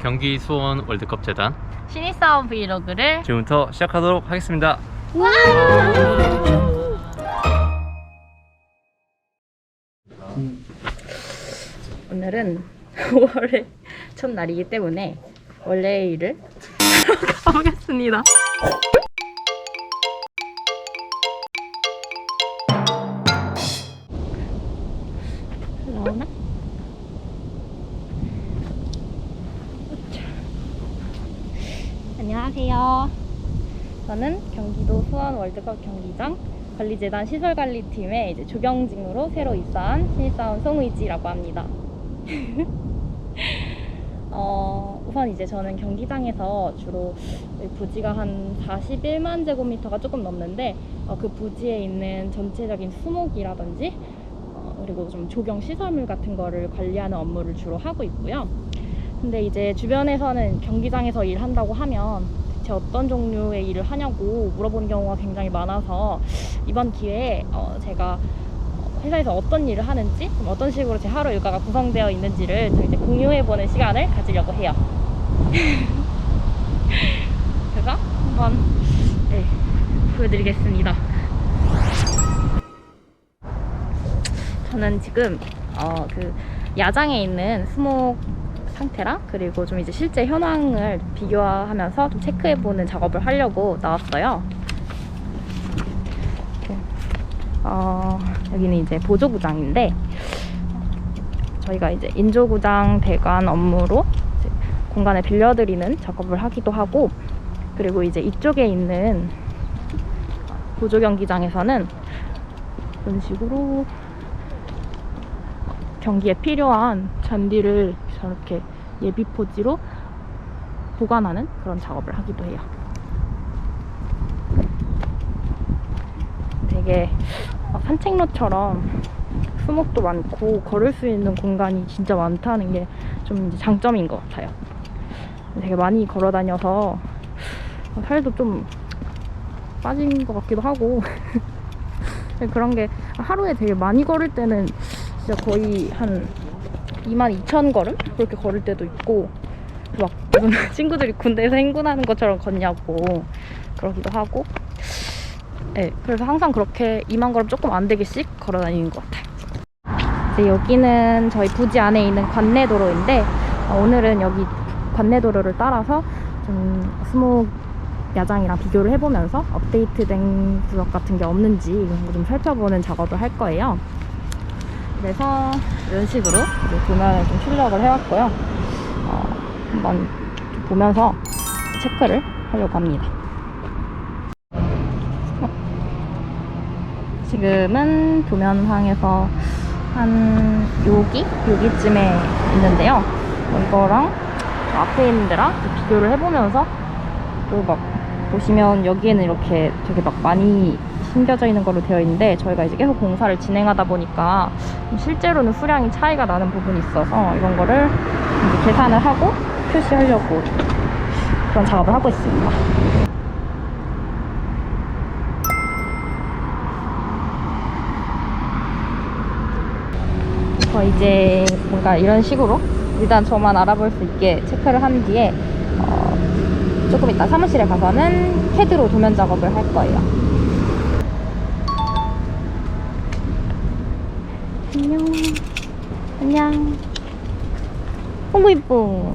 경기 수원 월드컵 재단 신입사원 브이로그를 지금부터 시작하도록 하겠습니다. 오늘은 5월의 첫날이기 때문에 원래의 일을 가보겠습니다. 안녕하세요. 저는 경기도 수원 월드컵 경기장 관리재단 시설관리팀의 이제 조경직으로 새로 입사한 신입사원 송의지라고 합니다. 어, 우선 이제 저는 경기장에서 주로 부지가 한 41만 제곱미터가 조금 넘는데 어, 그 부지에 있는 전체적인 수목이라든지 어, 그리고 좀 조경 시설물 같은 거를 관리하는 업무를 주로 하고 있고요. 근데 이제 주변에서는 경기장에서 일한다고 하면 대체 어떤 종류의 일을 하냐고 물어보는 경우가 굉장히 많아서 이번 기회에 어, 제가 어, 회사에서 어떤 일을 하는지 어떤 식으로 제 하루 일과가 구성되어 있는지를 좀 이제 공유해보는 시간을 가지려고 해요. 그래서 한번 네, 보여드리겠습니다. 저는 지금 어, 그 야장에 있는 수목 상태랑 그리고 좀 이제 실제 현황을 비교하면서 좀 체크해보는 작업을 하려고 나왔어요. 어, 여기는 이제 보조구장인데 저희가 이제 인조구장 대관 업무로 공간을 빌려드리는 작업을 하기도 하고 그리고 이제 이쪽에 있는 보조경기장에서는 이런 식으로 경기에 필요한 잔디를 저렇게 예비 포지로 보관하는 그런 작업을 하기도 해요. 되게 어, 산책로처럼 수목도 많고 걸을 수 있는 공간이 진짜 많다는 게 좀 장점인 것 같아요. 되게 많이 걸어 다녀서 살도 좀 빠진 것 같기도 하고 그런 게 하루에 되게 많이 걸을 때는 진짜 거의 한 2만 2천 걸음? 그렇게 걸을 때도 있고 막 친구들이 군대에서 행군하는 것처럼 걷냐고 그러기도 하고 네, 그래서 항상 그렇게 2만 걸음 조금 안 되게씩 걸어 다니는 것 같아요. 이제 여기는 저희 부지 안에 있는 관내도로인데 어, 오늘은 여기 관내도로를 따라서 좀 스모 야장이랑 비교를 해보면서 업데이트된 구역 같은 게 없는지 이런 거 좀 살펴보는 작업을 할 거예요. 그래서 이런 식으로 도면을 좀 출력을 해왔고요. 어, 한번 좀 보면서 체크를 하려고 합니다. 어, 지금은 도면상에서 한 여기? 여기쯤에 있는데요. 어, 이거랑 저 앞에 있는 데랑 좀 비교를 해보면서 또 막 보시면 여기에는 이렇게 되게 막 많이 심겨져 있는 걸로 되어 있는데 저희가 이제 계속 공사를 진행하다 보니까 실제로는 수량이 차이가 나는 부분이 있어서 이런 거를 계산을 하고 표시하려고 그런 작업을 하고 있습니다. 저 이제 뭔가 이런 식으로 일단 저만 알아볼 수 있게 체크를 한 뒤에 어, 조금 이따 사무실에 가서는 헤드로 도면 작업을 할 거예요. 안녕. 안녕. 어머 이뻐.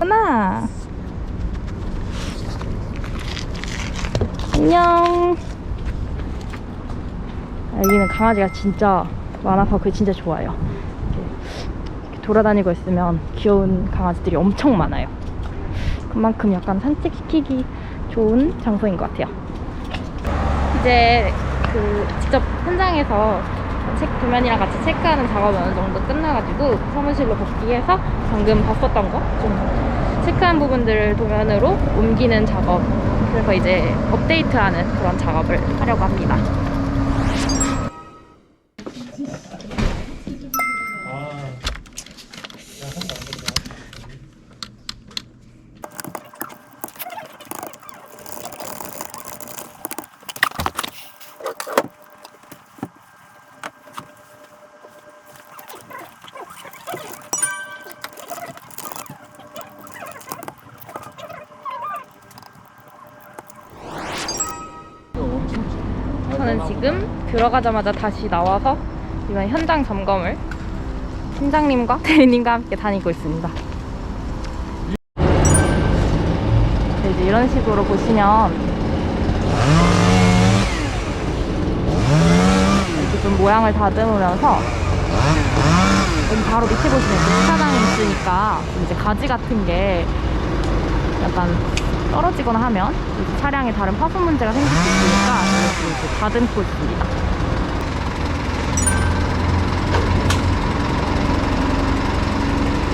하나. 안녕. 여기는 강아지가 진짜 그게 진짜 좋아요. 이렇게 돌아다니고 있으면 귀여운 강아지들이 엄청 많아요. 그만큼 약간 산책시키기 좋은 장소인 것 같아요. 이제 그 직접 현장에서 책 도면이랑 같이 체크하는 작업이 어느 정도 끝나가지고 사무실로 복귀해서 방금 봤었던 거 좀 체크한 부분들을 도면으로 옮기는 작업 그래서 이제 업데이트하는 그런 작업을 하려고 합니다. 들어가자마자 다시 나와서 이번 현장 점검을 팀장님과 대리님과 함께 다니고 있습니다. 네, 이제 이런 식으로 보시면 이렇게 좀 모양을 다듬으면서 바로 밑에 보시면 주차장이 있으니까 좀 이제 가지 같은 게 약간 떨어지거나 하면 차량에 다른 파손 문제가 생길 수 있으니까 이렇게 다듬고 있습니다.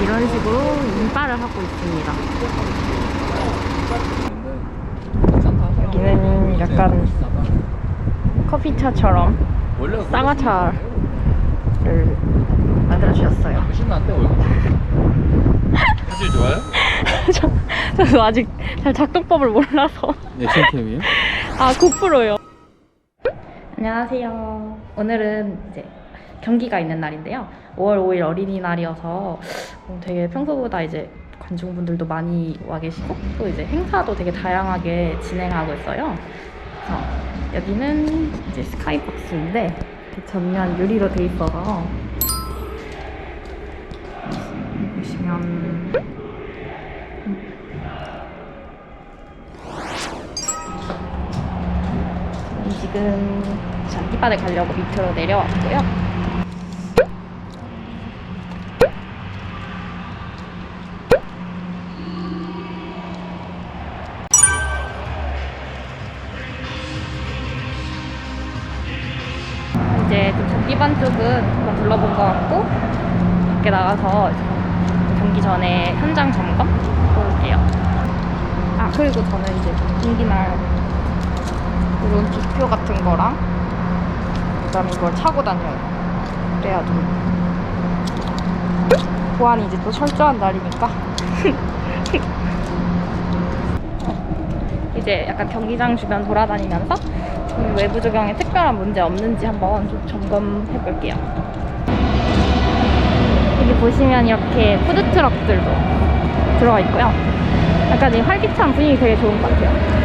이런 식으로 인발을 하고 있습니다. 여기는 약간 커피차처럼 쌍화차를 만들어 주셨어요. 신나는데 얼굴. 사실 좋아요? 저, 저도 아직 잘 작동법을 몰라서. 네, 실캠이에요. 아, 고프로요. 안녕하세요. 오늘은 이제 경기가 있는 날인데요. 5월 5일 어린이날이어서 어, 되게 평소보다 이제 관중분들도 많이 와 계시고 또 이제 행사도 되게 다양하게 진행하고 있어요. 그래서 여기는 이제 스카이박스인데 전면 유리로 돼 있어서 보시면 저는 지금 잔디바를 가려고 밑으로 내려왔고요. 것 같고 밖에 나가서 경기 전에 현장 점검 볼게요. 아 그리고 저는 이제 경기 날 이런 기표 같은 거랑 그다음에 이걸 차고 다녀요. 그래야 좀 보안이 이제 또 철저한 날이니까 이제 약간 경기장 주변 돌아다니면서 좀 외부 조경에 특별한 문제 없는지 한번 좀 점검해 볼게요. 여기 보시면 이렇게 푸드트럭들도 들어가 있고요. 약간 이 활기찬 분위기 되게 좋은 것 같아요.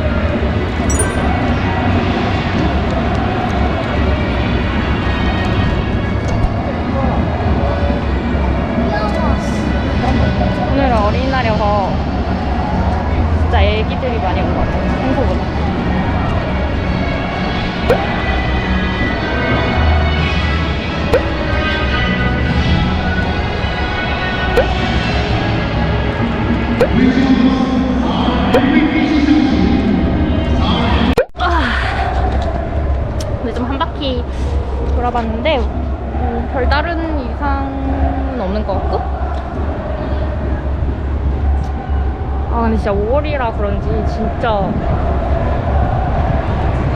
돌아봤는데 뭐 별다른 이상은 없는 것 같고? 아 근데 진짜 5월이라 그런지 진짜.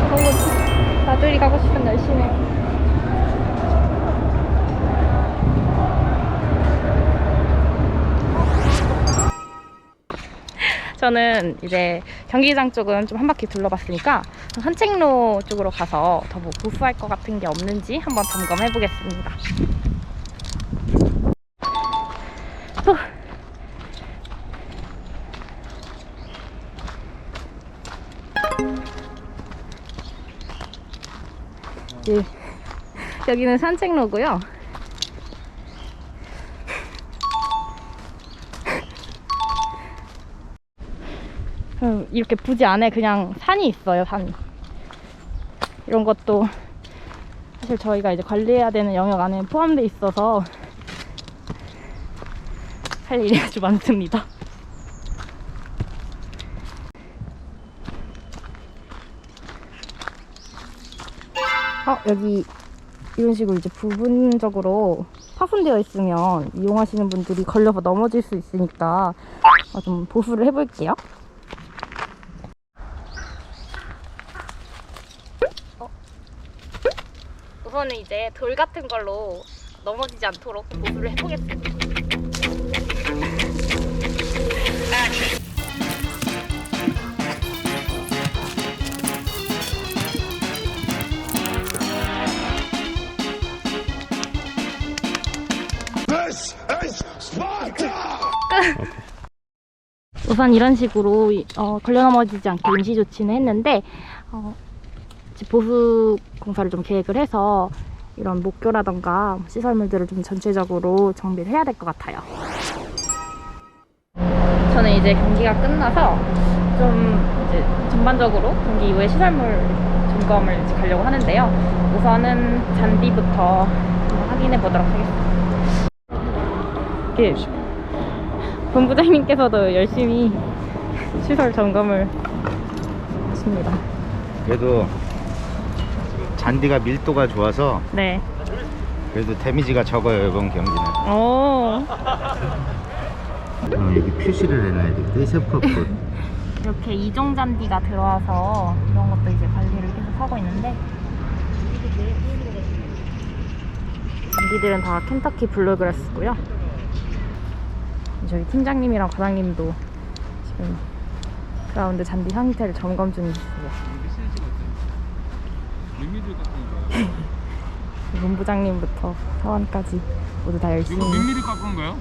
너무 나들이 가고 싶은 날씨네 저는 이제 경기장 쪽은 좀 한 바퀴 둘러봤으니까 산책로 쪽으로 가서 더 뭐 고수할 것 같은 게 없는지 한번 점검해 보겠습니다. 예. 여기는 산책로고요. 이렇게 부지 안에 그냥 산이 있어요, 산이. 이런 것도 사실 저희가 이제 관리해야 되는 영역 안에 포함되어 있어서 할 일이 아주 많습니다. 어, 여기 이런 식으로 이제 부분적으로 파손되어 있으면 이용하시는 분들이 걸려서 넘어질 수 있으니까 어, 좀 보수를 해볼게요. 우선은 이제 돌 같은 걸로 넘어지지 않도록 보수를 해보겠습니다. 우선 이런 식으로 어, 걸려 넘어지지 않게 임시 조치는 했는데 어, 보수 공사를 좀 계획을 해서 이런 목교라던가 시설물들을 좀 전체적으로 정비를 해야 될 것 같아요. 저는 이제 경기가 끝나서 좀 이제 전반적으로 경기 이후에 시설물 점검을 이제 가려고 하는데요. 우선은 잔디부터 확인해 보도록 하겠습니다. 이게 본부장님께서도 열심히 시설 점검을 하십니다. 그래도 잔디가 밀도가 좋아서 네. 그래도 데미지가 적어요 이번 경기는 오. 어, 여기 표시를 해놔야 되겠다 세포꽃 이렇게 이종 잔디가 들어와서 이런 것도 이제 관리를 계속 하고 있는데 잔디들은 다 켄터키 블루그라스고요. 저희 팀장님이랑 과장님도 지금 그라운드 잔디 상태를 점검 중이시고요. 깎은 거예요? 본부장님부터 사원까지 모두 다 열심히 이거 민미들 깎은 거예요?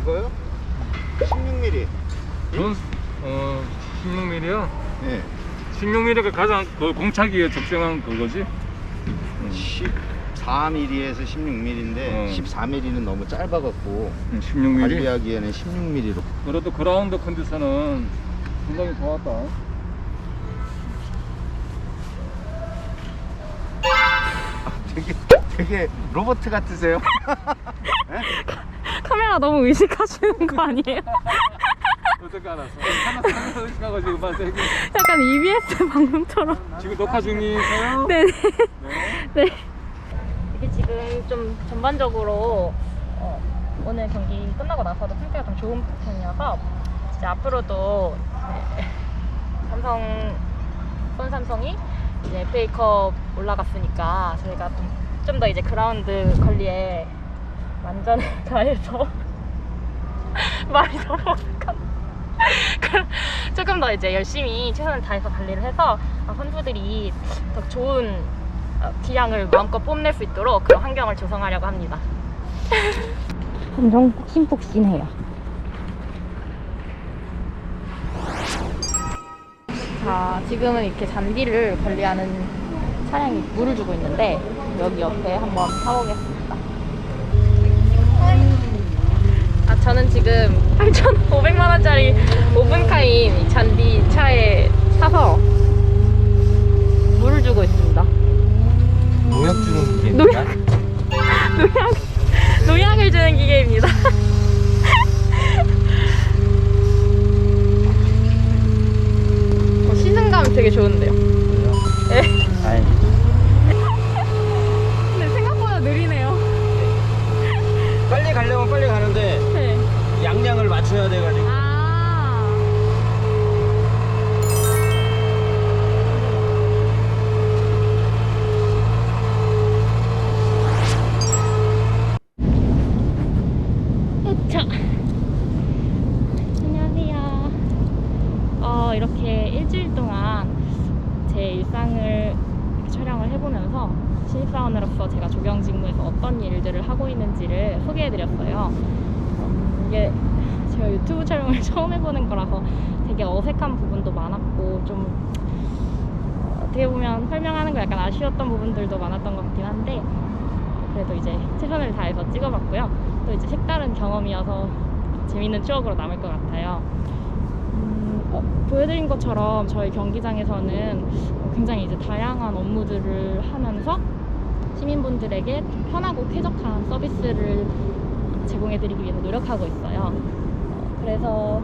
이거요? 16mm 전, 어, 16mm요? 네 16mm가 가장 그 공차기에 적정한 그거지? 14mm에서 16mm인데 어. 14mm는 너무 짧아갖고 응, 16mm? 관리하기에는 16mm로 그래도 그라운드 컨디션은 굉장히 좋았다. 되게 로봇 같으세요? 카메라 너무 의식하시는 거 아니에요? 어떻게 알았어? 하나 하나 의식하고 이게 약간 EBS 방송처럼 지금 녹화 중이세요? 네네 네. 네. 이게 지금 좀 전반적으로 어, 오늘 경기 끝나고 나서도 상태가 좀 좋은 편이어서 이제 앞으로도 이제 삼성 손 삼성이 이제 FA컵 올라갔으니까 저희가 좀 더 이제 그라운드 관리에 만전을 다해서 말이 너무 어색한 조금 더 이제 열심히 최선을 다해서 관리를 해서 어, 선수들이 더 좋은 어, 기량을 마음껏 뽐낼 수 있도록 그런 환경을 조성하려고 합니다. 엄청 폭신폭신해요. 자, 지금은 이렇게 잔디를 관리하는 차량이 물을 주고 있는데 여기 옆에 한번 타보겠습니다. 아, 저는 지금 8,500만 원짜리 오븐카인 이 잔디 차에 타서 물을 주고 있습니다. 처음 해보는 거라서 되게 어색한 부분도 많았고 좀 어, 어떻게 보면 설명하는 거 약간 아쉬웠던 부분들도 많았던 것 같긴 한데 그래도 이제 최선을 다해서 찍어봤고요. 또 이제 색다른 경험이어서 재밌는 추억으로 남을 것 같아요. 음, 어, 보여드린 것처럼 저희 경기장에서는 굉장히 이제 다양한 업무들을 하면서 시민분들에게 좀 편하고 쾌적한 서비스를 제공해드리기 위해서 노력하고 있어요. 어, 그래서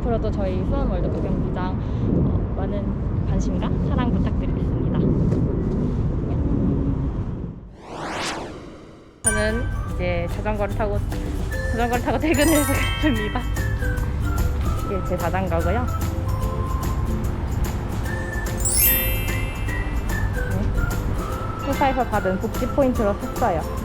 앞으로도 저희 수원 월드컵 경기장 어, 많은 관심과 사랑 부탁드리겠습니다. 저는 이제 자전거를 타고 자전거를 타고 퇴근을 해서 갔습니다. 이게 제 자전거고요. 네. 회사에서 받은 복지 포인트로 샀어요.